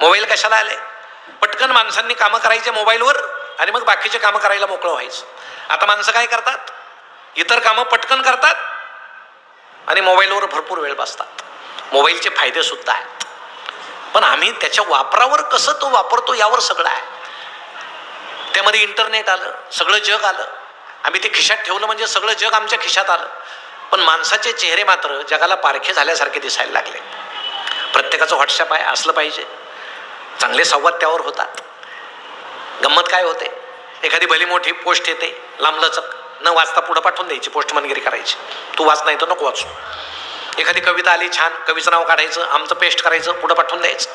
Mobile कशाला आले? पटकन माणसांनी कामं करायचे मोबाईलवर आणि मग बाकीचे कामं करायला मोकळं व्हायचं. आता माणसं काय करतात? इतर कामं पटकन करतात आणि मोबाईलवर भरपूर वेळ बसतात. मोबाईलचे फायदे सुद्धा आहेत. पण आम्ही त्याच्या वापरावर कसं तो वापरतो यावर सगळं आहे. त्यामध्ये इंटरनेट आलं सगळं जग आलं. आम्ही ते खिशात ठेवलं म्हणजे सगळं जग आमच्या खिशात आलं. पण माणसाचे चेहरे मात्र जगाला पारखे झाल्यासारखे दिसायला लागले. प्रत्येकाचं व्हॉट्सअप आहे असलं पाहिजे. चांगले संवाद त्यावर होतात. गंमत काय होते? एखादी भली मोठी पोस्ट येते लांबलचक. न वाचता पुढं पाठवून द्यायची पोस्टमनगिरी करायची. तू वाच नाही तर नको वाचू. एखादी कविता आली छान कवीचं नाव काढायचं आमचं पेस्ट करायचं पुढं पाठवून द्यायचं.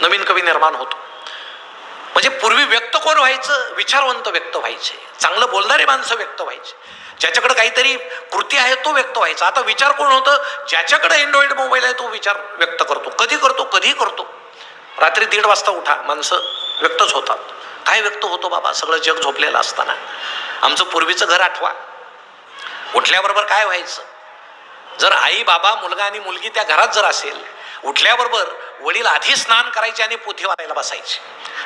नवीन कवी निर्माण होतो. म्हणजे पूर्वी व्यक्त कोण व्हायचं? विचारवंत व्यक्त व्हायचे. चांगलं बोलणारे माणसं व्यक्त व्हायचे. ज्याच्याकडे काहीतरी कृती आहे तो व्यक्त व्हायचा. आता विचार कोण होतं? ज्याच्याकडे अँड्रॉइड मोबाईल आहे तो विचार व्यक्त करतो. कधी करतो? कधी करतो? रात्री दीड वाजता उठा माणसं व्यक्तच होतात. काय व्यक्त होतो बाबा? सगळं जग झोपलेलं असताना. आमचं पूर्वीचं घर आठवा. उठल्याबरोबर काय व्हायचं? जर आई बाबा मुलगा आणि मुलगी त्या घरात जर असेल उठल्याबरोबर वडील आधी स्नान करायचे आणि पोथी वाचायला बसायचे.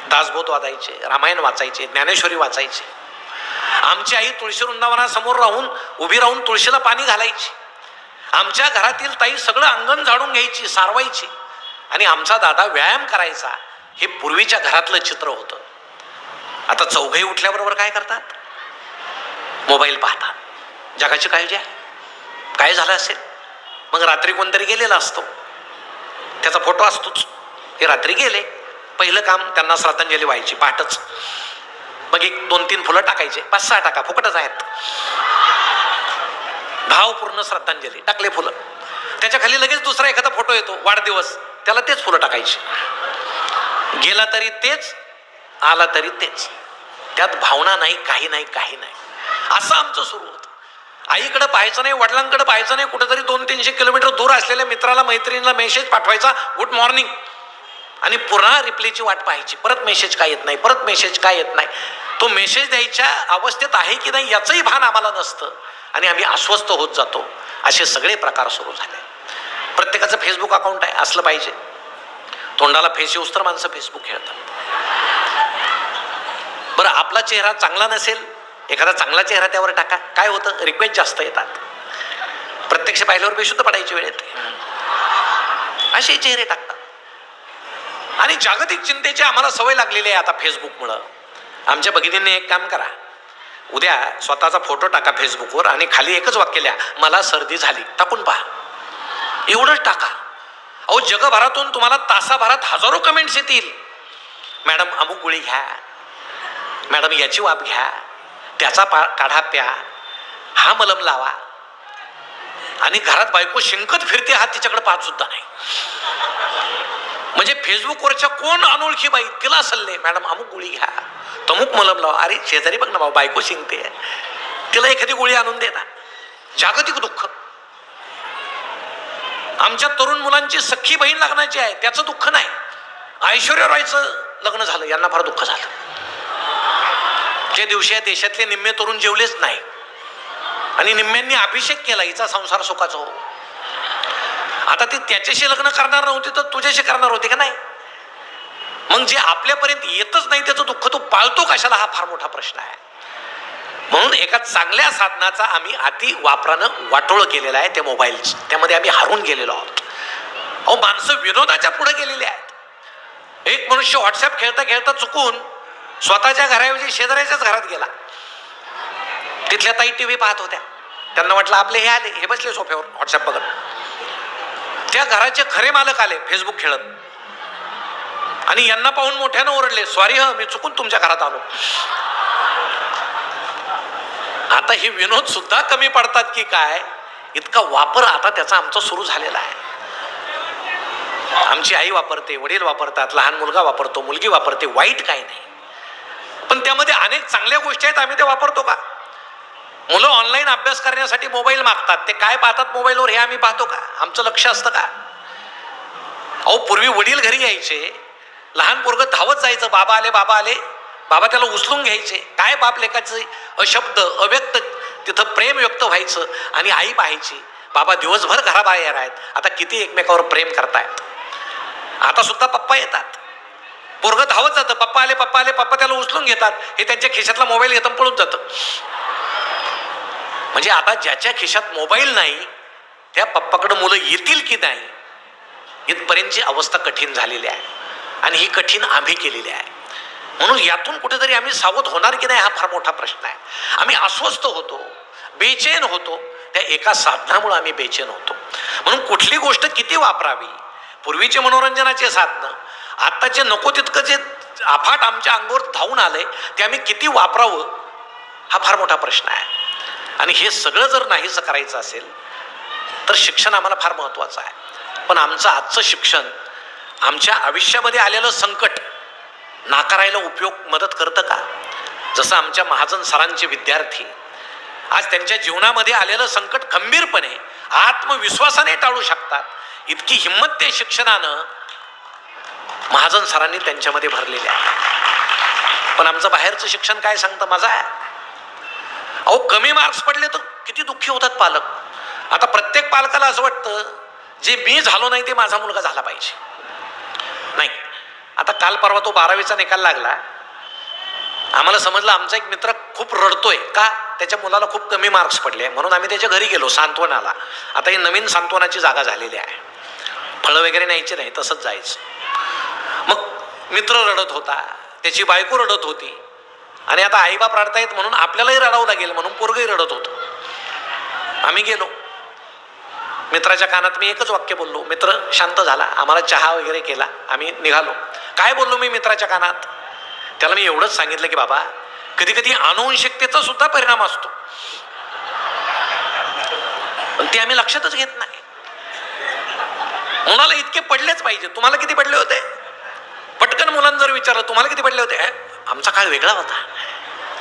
दासबोध वाचायचे रामायण वाचायचे ज्ञानेश्वरी वाचायचे. आमची आई तुळशी वृंदावनासमोर राहून उभी राहून तुळशीला पाणी घालायची. आमच्या घरातील ताई सगळं अंगण झाडून घ्यायची सारवायची. आणि आमचा दादा व्यायाम करायचा हे पूर्वीच्या घरातलं चित्र होतं. आता चौघही उठल्याबरोबर काय करतात? मोबाईल पाहतात. जगाची काळजी आहे. काय झालं असेल? मग रात्री कोणतरी गेलेला असतो. त्याचा फोटो असतोच. हे रात्री गेले. पहिलं काम त्यांना श्रद्धांजली व्हायची पहाटच. मग एक दोन तीन फुलं टाकायचे. पाच सहा टाका फुकटच आहेत. भावपूर्ण श्रद्धांजली. टाकले फुलं. त्याच्याखाली लगेच दुसरा एखादा फोटो येतो. वाढदिवस. त्याला तेच फुलं टाकायची. गेला तरी तेच आला तरी तेच. त्यात भावना नाही काही नाही काही नाही. असं आमचं सुरू होतं. आईकडे पाहायचं नाही वडिलांकडे पाहायचं नाही कुठेतरी दोन तीनशे किलोमीटर दूर असलेल्या मित्राला मैत्रिणीला मेसेज पाठवायचा गुड मॉर्निंग आणि पुन्हा रिप्लेची वाट पाहायची परत मेसेज काय येत नाही परत मेसेज काय येत नाही? तो मेसेज द्यायच्या अवस्थेत आहे की नाही याचंही भान आम्हाला नसतं. आणि आम्ही अस्वस्थ होत जातो. असे सगळे प्रकार सुरू झाले. प्रत्येकाचं फेसबुक अकाउंट आहे असलं पाहिजे. तोंडाला फेस येऊस तर माणसं फेसबुक खेळतात. बरं आपला चेहरा चांगला नसेल एखादा चांगला चेहरा त्यावर टाका. काय होतं? रिक्वेस्ट जास्त येतात. प्रत्यक्ष पाहिल्यावर बेशुद्ध पडायची वेळ येते. असे चेहरे टाकतात. आणि जागतिक चिंतेची आम्हाला सवय लागलेली आहे आता फेसबुकमुळं आमच्या भगिनींनी एक काम करा. उद्या स्वतःचा फोटो टाका फेसबुकवर आणि खाली एकच वाक्य लिहा. मला सर्दी झाली. टाकून पहा. एवढंच टाका. अहो जगभरातून तुम्हाला तासाभरात हजारो कमेंट्स येतील. मॅडम अमुक गोळी घ्या. मॅडम याची वाप घ्या. त्याचा पा काढा प्या. हा मलम लावा. आणि घरात बायको शिंकत फिरते हा तिच्याकडे पाहत सुद्धा नाही. म्हणजे फेसबुकवरच्या कोण अनोळखी बाई तिला सल्ले मॅडम अमुक गोळी घ्या. तमुक मलम लावा. अरे शेजारी बघ ना भाऊ बायको शिंकते. तिला एखादी गोळी आणून दे ना. जागतिक दुःख. आमच्या तरुण मुलांची सख्खी बहीण लग्नाची आहे त्याचं दुःख नाही. ऐश्वर्या रॉयचं लग्न झालं यांना फार दुःख झालं. जे दिवशी या देशातले निम्मे तरुण जेवलेच नाही. आणि निम्म्यांनी अभिषेक केला हिचा संसार सुखाचा हो. आता ती त्याच्याशी लग्न करणार नव्हती तर तुझ्याशी करणार होती का नाही? मग जे आपल्यापर्यंत येतच नाही त्याचं दुःख तो पाळतो कशाला? हा फार मोठा प्रश्न आहे. म्हणून एका चांगल्या साधनाचा आम्ही अति वापरानं वाटोळं केलेलं आहे त्या मोबाईलची. त्यामध्ये आम्ही हारून गेलेलो आहोत. अहो माणसं विनोदाच्या पुढे गेलेली आहेत. एक मनुष्य व्हॉट्सअप खेळता खेळता चुकून स्वतःच्या घराऐवजी शेजाऱ्याच्याच घरात गेला. तिथल्या ताई टी व्ही पाहत होत्या. त्यांना वाटलं आपले हे आले हे बसले सोफ्यावर व्हॉट्सअप बघत. त्या घराचे खरे मालक आले फेसबुक खेळत. आणि यांना पाहून मोठ्यानं ओरडले सॉरी ह मी चुकून तुमच्या घरात आलो. आता हे विनोद सुद्धा कमी पडतात की काय? इतका वापर आता त्याचा आमचा सुरू झालेला आहे. आमची आई वापरते वडील वापरतात लहान मुलगा वापरतो मुलगी वापरते वाईट काही नाही. पण त्यामध्ये अनेक चांगल्या गोष्टी आहेत आम्ही ते वापरतो का? मुलं ऑनलाईन अभ्यास करण्यासाठी मोबाईल मागतात. ते काय पाहतात मोबाईलवर हे आम्ही पाहतो का? आमचं लक्ष असतं का? अहो पूर्वी वडील घरी यायचे. लहान पोरग धावत जायचं बाबा आले बाबा आले. बाबा त्याला उचलून घ्यायचे. काय बाप लेखाचे अशब्द अव्यक्त तिथं प्रेम व्यक्त व्हायचं आणि आई पाहायची बाबा दिवसभर घराबाहेर आहेत. आता किती एकमेकावर प्रेम करतायत आता सुद्धा पप्पा येतात. पोरगं धावत जातं. पप्पा आले पप्पा आले पप्पा त्याला उचलून घेतात. हे त्यांच्या खिशातला मोबाईल घेतात पळून जातं. म्हणजे आता ज्याच्या खिशात मोबाईल नाही त्या पप्पाकडं मुलं येतील की नाही इथपर्यंतची अवस्था कठीण झालेली आहे. आणि ही कठीण आम्ही केलेली आहे. म्हणून यातून कुठेतरी आम्ही सावध होणार की नाही हा फार मोठा प्रश्न आहे. आम्ही अस्वस्थ होतो बेचैन होतो त्या एका साधनामुळे आम्ही बेचैन होतो. म्हणून कुठली गोष्ट किती वापरावी? पूर्वीचे मनोरंजनाचे साधनं आत्ताचे नको तितकं जे अफाट आमच्या अंगावर धावून आलंय ते आम्ही किती वापरावं हा फार मोठा प्रश्न आहे. आणि हे सगळं जर नाहीसं करायचं असेल तर शिक्षण आम्हाला फार महत्त्वाचं आहे. पण आमचं आजचं शिक्षण आमच्या आयुष्यामध्ये आलेलं संकट नाकारायला उपयोग मदत करतं का? जसं आमच्या महाजन सरांचे विद्यार्थी. आज त्यांच्या जीवनामध्ये आलेलं संकट खंबीरपणे आत्मविश्वासाने टाळू शकतात. इतकी हिंमत त्या शिक्षणानं महाजन सरांनी त्यांच्यामध्ये भरलेली आहे. पण आमचं बाहेरचं शिक्षण काय सांगतं माझा? आहे अहो कमी मार्क्स पडले तर किती दुःखी होतात पालक. आता प्रत्येक पालकाला असं वाटतं जे मी झालो नाही ते माझा मुलगा झाला पाहिजे. आता काल परवा तो बारावीचा निकाल लागला. आम्हाला समजलं आमचा एक मित्र खूप रडतोय. का? त्याच्या मुलाला खूप कमी मार्क्स पडले. म्हणून आम्ही त्याच्या घरी गेलो सांत्वनाला. आता ही नवीन सांत्वनाची जागा झालेली आहे. फळं वगैरे न्यायची नाही तसंच जायचं. मग मित्र रडत होता. त्याची बायको रडत होती. आणि आता आईबाप रडतायत म्हणून आपल्यालाही रडावं लागेल म्हणून पोरगही रडत होतं. आम्ही गेलो. मित्राच्या कानात मी एकच वाक्य बोललो. मित्र शांत झाला. आम्हाला चहा वगैरे केला. आम्ही निघालो. काय बोललो मी मित्राच्या कानात? त्याला मी एवढंच सांगितलं की बाबा कधी कधी अनुवंशिकतेचा सुद्धा परिणाम असतो. पण ते आम्ही लक्षातच घेत नाही. मुलाला इतके पडलेच पाहिजे. तुम्हाला किती पडले होते? पटकन मुलांना जर विचारलं तुम्हाला किती पडले होते? आमचा काळ वेगळा होता.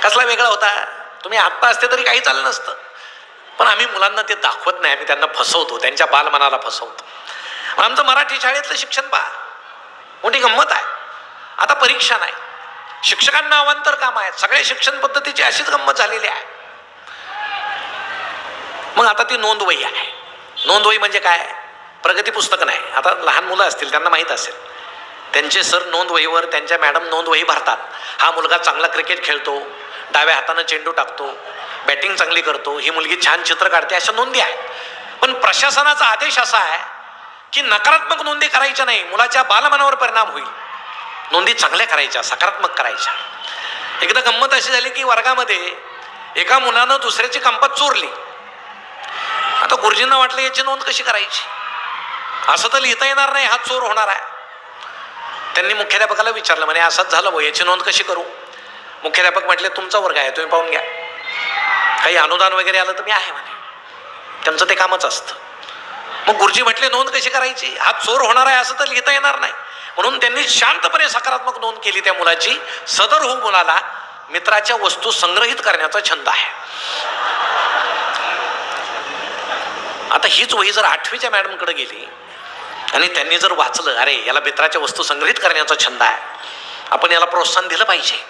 कसला वेगळा होता? तुम्ही आत्ता असते तरी काही चाललं नसतं. पण आम्ही मुलांना ते दाखवत नाही. आम्ही त्यांना फसवतो. त्यांच्या बालमनाला फसवतो. आमचं मराठी शाळेतलं शिक्षण पहा. मोठी गंमत आहे. आता परीक्षा नाही. शिक्षकांना अवांतर काम आहेत सगळ्या शिक्षण पद्धतीची अशीच गंमत झालेली आहे. मग आता ती नोंदवही आहे. नोंदवही म्हणजे काय? प्रगती पुस्तक नाही. आता लहान मुलं असतील त्यांना माहीत असेल. त्यांचे सर नोंदवहीवर त्यांच्या मॅडम नोंदवही भरतात. हा मुलगा चांगला क्रिकेट खेळतो डाव्या हातानं चेंडू टाकतो बॅटिंग चांगली करतो ही मुलगी छान चित्र काढते अशा नोंदी आहेत. पण प्रशासनाचा आदेश असा आहे की नकारात्मक नोंदी करायच्या नाही मुलाच्या बालमनावर परिणाम होईल. नोंदी चांगल्या करायच्या सकारात्मक करायच्या. एकदा गंमत अशी झाली की वर्गामध्ये एका मुलानं दुसऱ्याची कंपात चोरली. आता गुरुजींना वाटलं याची नोंद कशी करायची? असं तर लिहिता येणार नाही हा चोर होणार आहे. त्यांनी मुख्याध्यापकाला विचारलं म्हणे असंच झालं भाऊ याची नोंद कशी करू? मुख्याध्यापक म्हटले तुमचा वर्ग आहे तुम्ही पाहून घ्या. काही अनुदान वगैरे आलं तर मी आहे म्हणे. त्यांचं ते कामच असतं. मग गुरुजी म्हटले नोंद कशी करायची? हा चोर होणार आहे असं तर लिहिता येणार नाही. म्हणून त्यांनी शांतपणे सकारात्मक नोंद केली त्या मुलाची. सदर होऊ मुलाला मित्राच्या वस्तू संग्रहित करण्याचा छंद आहे. आता हीच वही जर आठवीच्या मॅडमकडे गेली आणि त्यांनी जर वाचलं अरे याला मित्राच्या वस्तू संग्रहित करण्याचा छंद आहे. आपण याला प्रोत्साहन दिलं पाहिजे.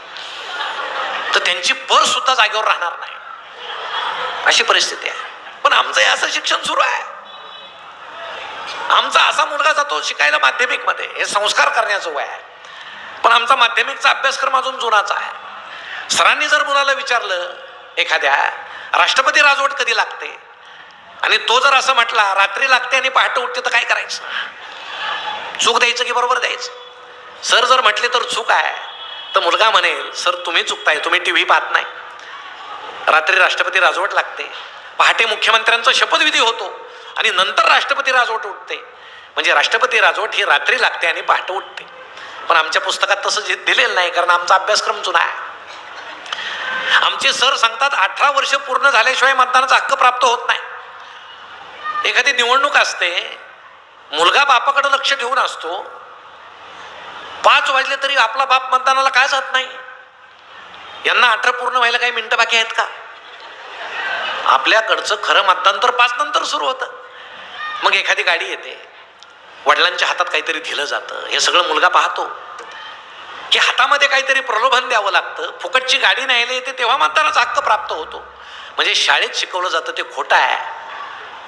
तर त्यांची पर सुद्धा जागेवर राहणार नाही. अशी परिस्थिती आहे. पण आमचं हे असं शिक्षण सुरू आहे. आमचा असा मुलगा जातो शिकायला माध्यमिकमध्ये. हे संस्कार करण्याचं वय आहे. पण आमचा माध्यमिकचा अभ्यासक्रम अजून जुनाचा आहे. सरांनी जर मुलाला विचारलं एखाद्या राष्ट्रपती राजवट कधी लागते? आणि तो जर असं म्हटला रात्री लागते आणि पहाटे उठते तर काय करायचं? चूक द्यायचं की बरोबर द्यायचं? सर जर म्हटले तर चूक आहे. तर मुलगा म्हणेल सर तुम्ही चुकताय तुम्ही टी व्ही पाहत नाही. रात्री राष्ट्रपती राजवट लागते. पहाटे मुख्यमंत्र्यांचा शपथविधी होतो. आणि नंतर राष्ट्रपती राजवट उठते. म्हणजे राष्ट्रपती राजवट ही रात्री लागते आणि पहाटे उठते. पण आमच्या पुस्तकात तसं जे- दिलेलं नाही कारण आमचा अभ्यासक्रम जुना आहे. आमचे सर सांगतात अठरा वर्ष पूर्ण झाल्याशिवाय मतदानाचा हक्क प्राप्त होत नाही. एखादी निवडणूक असते मुलगा बापाकडे लक्ष ठेवून असतो. पाच वाजले तरी आपला बाप मतदानाला काय जात नाही? यांना अठरा पूर्ण व्हायला काही मिनटं बाकी आहेत का? आपल्याकडचं खरं मतदान तर पाच नंतर सुरू होतं. मग एखादी गाडी येते. वडिलांच्या हातात काहीतरी दिलं जातं. हे सगळं मुलगा पाहतो. की हातामध्ये काहीतरी प्रलोभन द्यावं लागतं. फुकटची गाडी न्यायला येते तेव्हा मतदानाचा हक्क प्राप्त होतो. म्हणजे शाळेत शिकवलं जातं ते खोटं आहे.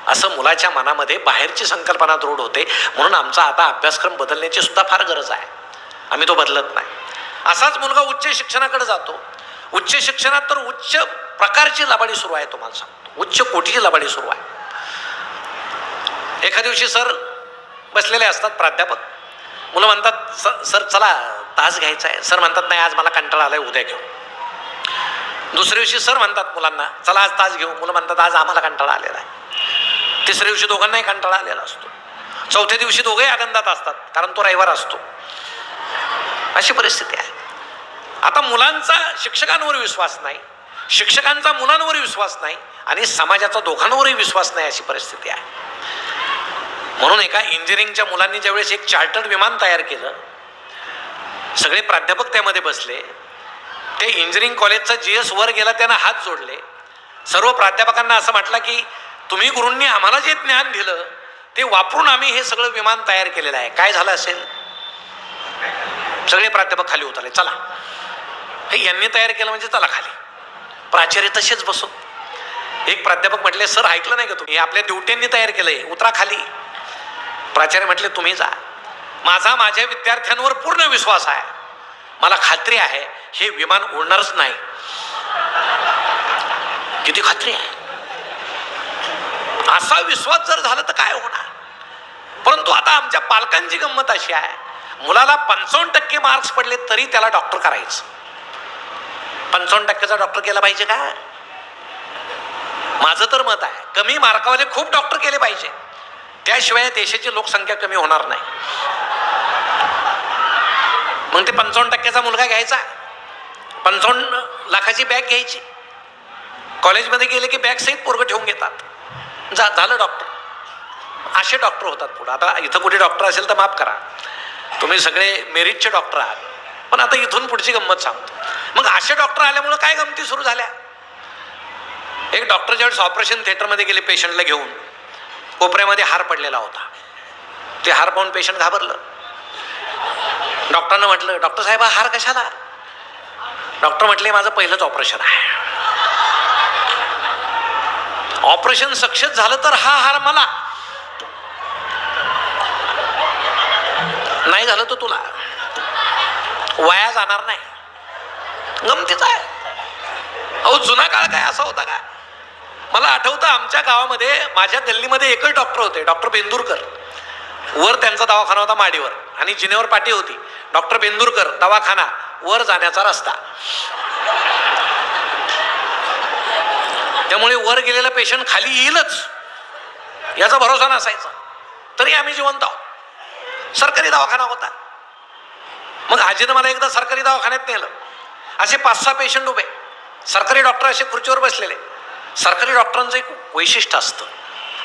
असं मुलाच्या मनामध्ये बाहेरची संकल्पना दृढ होते. म्हणून आमचा आता अभ्यासक्रम बदलण्याची सुद्धा फार गरज आहे. आम्ही तो बदलत नाही. असाच मुलगा उच्च शिक्षणाकडे जातो. उच्च शिक्षणात तर उच्च प्रकारची लबाडी सुरू आहे तुम्हाला सांगतो. उच्च कोटीची लबाडी सुरू आहे. एका दिवशी सर बसलेले असतात प्राध्यापक. मुलं म्हणतात सर सर चला तास घ्यायचा आहे. सर म्हणतात नाही आज मला कंटाळा आलाय उद्या घेऊ. दुसऱ्या दिवशी सर म्हणतात मुलांना चला आज तास घेऊ. मुलं म्हणतात आज आम्हाला कंटाळा आलेला आहे. तिसऱ्या दिवशी दोघांनाही कंटाळा आलेला असतो. चौथ्या दिवशी दोघेही आनंदात असतात कारण तो रविवार असतो. अशी परिस्थिती आहे. आता मुलांचा शिक्षकांवर विश्वास नाही शिक्षकांचा मुलांवर विश्वास नाही आणि समाजाचा दोघांवरही विश्वास नाही अशी परिस्थिती आहे. म्हणून एका इंजिनिअरिंगच्या मुलांनी ज्यावेळेस एक चार्टर्ड विमान तयार केलं सगळे प्राध्यापक त्यामध्ये बसले ते इंजिनिअरिंग कॉलेजचा जी एस वर गेला त्यांना हात जोडले. सर्व प्राध्यापकांना असं म्हटलं की तुम्ही गुरूंनी आम्हाला जे ज्ञान दिलं ते वापरून आम्ही हे सगळं विमान तयार केलेलं आहे. काय झालं असेल? सगळे प्राध्यापक खाली उतरले. चला. हे यांनी तयार केलं म्हणजे चला खाली. प्राचार्य तसेच बसो एक प्राध्यापक म्हटले सर ऐकलं नाही का तुम्ही? हे आपल्या ड्युट्यांनी तयार केलंय. उतरा खाली. प्राचार्य म्हटले तुम्ही जा. माझा माझ्या विद्यार्थ्यांवर पूर्ण विश्वास आहे. मला खात्री आहे हे विमान उडणारच नाही. किती खात्री आहे? असा विश्वास जर झाला तर काय होणार? परंतु आता आमच्या पालकांची गंमत अशी आहे. मुलाला पंचावन्न टक्के मार्क्स पडले तरी त्याला डॉक्टर करायचं. पंचावन्न टक्क्याचा डॉक्टर केला पाहिजे का? माझं तर मत आहे. कमी मार्कावाले खूप डॉक्टर केले पाहिजे. त्याशिवाय देशाची लोकसंख्या कमी होणार नाही. मग ते पंचावन्न टक्क्याचा मुलगा घ्यायचा. पंचावन्न लाखाची बॅग घ्यायची. कॉलेजमध्ये गेले की बॅग सहित पोरगं ठेवून घेतात. जा झालं डॉक्टर असे डॉक्टर होतात पुढं. आता इथं कुठे डॉक्टर असेल तर माफ करा. तुम्ही सगळे मेरिटचे डॉक्टर आहात. पण आता इथून पुढची गंमत सांगतो. मग असे डॉक्टर आल्यामुळं काय गमती सुरू झाल्या? एक डॉक्टर ज्यावेळेस ऑपरेशन थिएटरमध्ये गेले पेशंटला घेऊन. कोपऱ्यामध्ये हार पडलेला होता. ते हार पाहून पेशंट घाबरलं. डॉक्टरनं म्हटलं डॉक्टर साहेब हा हार कशाला? डॉक्टर म्हटले माझं पहिलंच ऑपरेशन आहे. ऑपरेशन सक्सेस झालं तर हा हार मला. नाही झालं तर तुला. वाया जाणार नाही. गमतीच आहे. अहो जुना काळ काय? असा होता का? मला आठवतं आमच्या गावामध्ये माझ्या गल्लीमध्ये एकच डॉक्टर होते डॉक्टर बेंदूरकर. वर त्यांचा दवाखाना होता माडीवर आणि जिनेवर पाठी होती. डॉक्टर बेंदूरकर दवाखाना वर जाण्याचा रस्ता. त्यामुळे वर गेलेला पेशंट खाली येईलच. याचा भरोसा नसायचा. तरी आम्ही जिवंत आहोत. सरकारी दवाखाना होता. मग आजीनं मला एकदा सरकारी दवाखान्यात नेलं. असे पाच सहा पेशंट उभे. सरकारी डॉक्टर असे खुर्चीवर बसलेले. सरकारी डॉक्टरांचं एक वैशिष्ट्य असतं.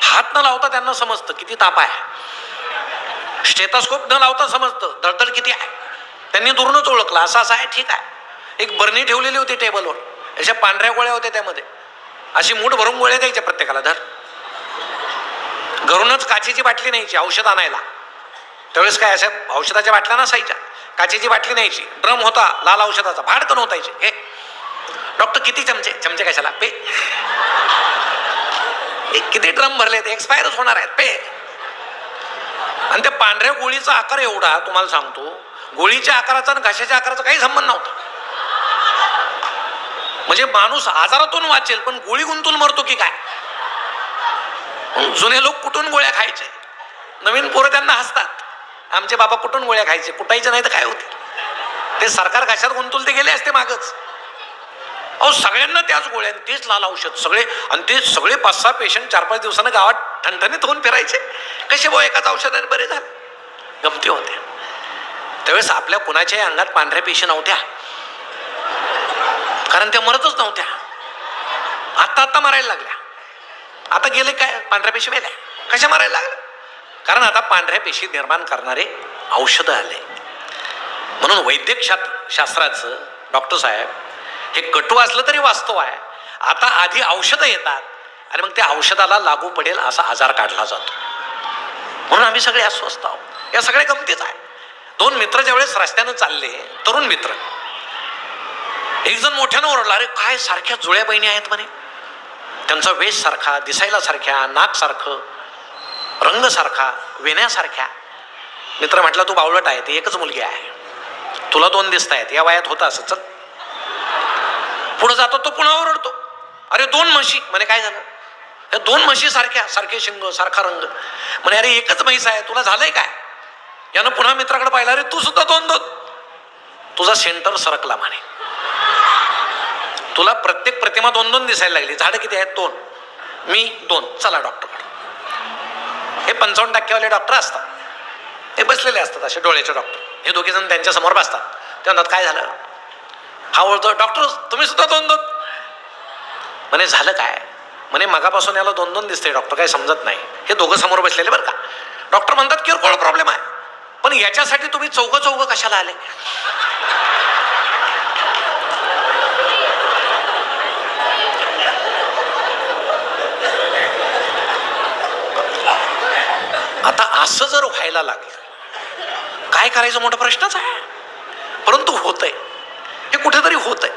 हात न लावता त्यांना समजतं किती ताप आहे. स्टेथोस्कोप न लावता समजतं दळदळ किती आहे. त्यांनी दुरूनच ओळखलं असं असं आहे ठीक आहे. एक बरणी ठेवलेली होती टेबलवर. अशा पांढऱ्या गोळ्या होत्या त्यामध्ये. अशी मूठ भरून गोळ्या द्यायच्या प्रत्येकाला धर. घरूनच काचेची बाटली न्यायची औषध आणायला. त्यावेळेस काय अशा औषधाच्या बाटल्या नसायच्या. काचेची बाटली न्यायची. ड्रम होता लाल औषधाचा. भाडकन होतायचे हे डॉक्टर किती चमचे? चमचे कशाला? पे. एक किती ड्रम भरले ते? एक्सपायरच होणार आहेत पे. आणि त्या पांढऱ्या गोळीचा आकार एवढा तुम्हाला सांगतो गोळीच्या आकाराचा आणि घशाच्या आकाराचा काही संबंध नव्हता. म्हणजे माणूस आजारातून वाचेल पण गोळी गुंतून मरतो की काय? जुने लोक कुठून गोळ्या खायचे? नवीन पोरं त्यांना हसतात. आमचे बाबा कुठून गोळ्या खायचे? कुटायचे नाही तर काय होते? ते सरकार घशात गुंतुलते ते गेले असते मागच. अहो सगळ्यांना त्याच गोळ्या आणि तेच लाल औषध सगळे. आणि ते सगळे पाच सहा पेशंट चार पाच दिवसानं गावात ठणठणीत होऊन फिरायचे. कसे भाऊ एकाच औषधाने बरे झाले? गमती होत्या त्यावेळेस आपल्या कुणाच्याही अंगात पांढऱ्या पेशी नव्हत्या. कारण त्या मरतच नव्हत्या. आत्ता आत्ता मारायला लागल्या. आता गेले काय? पांढऱ्या पेशी मेल्या. कशा मारायला लागल्या? कारण आता पांढऱ्या पेशी निर्माण करणारे औषधं आले. म्हणून वैद्यक शा शास्त्राचं डॉक्टर साहेब हे कटू असलं तरी वास्तव आहे. आता आधी औषधं येतात आणि मग त्या औषधाला लागू पडेल असा आजार काढला जातो. म्हणून आम्ही सगळे अस्वस्थ आहोत. या सगळ्या गमतीच आहे दोन मित्र ज्यावेळेस रस्त्यानं चालले तरुण मित्र. एक जण मोठ्यानं ओरडला अरे काय सारख्या जुळ्या बहिणी आहेत म्हणे? त्यांचा वेश सारखा दिसायला सारख्या नाक सारखं रंग सारखा वेण्यासारख्या मित्र म्हटला तू बावळट आहे ती एकच मुलगी आहे. तुला दोन दिसत आहेत या वयात होतं असं चल. पुढे जातो तो पुन्हा ओरडतो. अरे दोन म्हशी. म्हणे काय झालं? या दोन म्हशी सारख्या सारखे शिंग सारखा रंग. म्हणे अरे एकच म्हैस आहे. तुला झालंय काय? यानं पुन्हा मित्राकडे पाहिलं अरे तू सुद्धा दोन दोन. तुझा सेंटर सरकला म्हणे. तुला प्रत्येक प्रतिमा दोन दोन दिसायला लागली. झाडं किती आहेत? दोन. मी दोन. चला डॉक्टरकडे. हे पंचावन्न टक्केवाले डॉक्टर असतात. हे बसलेले असतात असे डोळ्याचे डॉक्टर. हे दोघे जण त्यांच्यासमोर बसतात. ते म्हणतात काय झालं? हा ओळखतो डॉक्टर तुम्ही सुद्धा दोन दोन. म्हणे झालं काय? म्हणे मगापासून याला दोन दोन दिसते डॉक्टर. काय समजत नाही. हे दोघं समोर बसलेले बरं का. डॉक्टर म्हणतात किरकोळ प्रॉब्लेम आहे. पण याच्यासाठी तुम्ही चौघं चौघं कशाला आले? आता असं जर व्हायला लागलं काय करायचं मोठा प्रश्नच आहे? परंतु होतंय. हे कुठेतरी होतंय